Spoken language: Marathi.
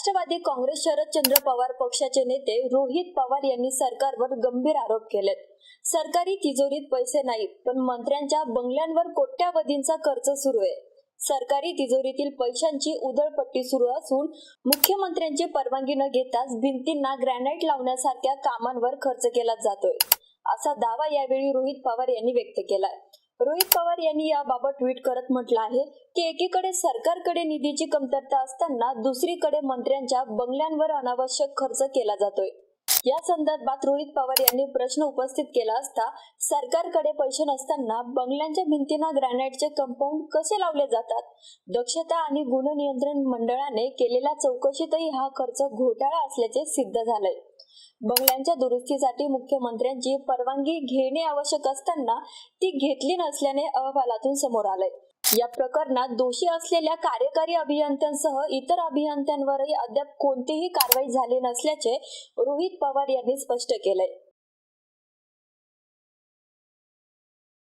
राष्ट्रवादी काँग्रेस शरदचंद्र पवार पक्षाचे नेते रोहित पवार यांनी सरकारवर गंभीर आरोप केलेत. सरकारी तिजोरीत पैसे नाहीत पण मंत्र्यांच्या बंगल्यांवर कोट्यावधींचा खर्च सुरू आहे. सरकारी तिजोरीतील पैशांची उधळपट्टी सुरू असून मुख्यमंत्र्यांची परवानगी न घेताच भिंतींना ग्रॅनाइट लावण्यासारख्या कामांवर खर्च केला जातोय असा दावा यावेळी रोहित पवार यांनी व्यक्त केलाय. रोहित पवार यांनी याबाबत ट्विट करत म्हटलं आहे की एकीकडे सरकारकडे निधीची कमतरता असताना दुसरीकडे मंत्र्यांच्या बंगल्यांवर अनावश्यक खर्च केला जातोय. या संदर्भात रोहित पवार यांनी प्रश्न उपस्थित केला असता सरकारकडे पैसे नसताना बंगल्यांच्या भिंतींना ग्रॅनाइटचे कंपाऊंड कसे लावले जातात? दक्षता आणि गुणनियंत्रण मंडळाने केलेल्या चौकशीतही हा खर्च घोटाळा असल्याचे सिद्ध झालंय. बंगल्यांच्या दुरुस्तीसाठी मुख्यमंत्र्यांची परवानगी घेणे आवश्यक असताना ती घेतली नसल्याने अहवालातून समोर आलंय. या प्रकरणात दोषी असलेल्या कार्यकारी अभियंत्यांसह इतर अभियंत्यांवरही अद्याप कोणतीही कारवाई झाली नसल्याचे रोहित पवार यांनी स्पष्ट केलंय.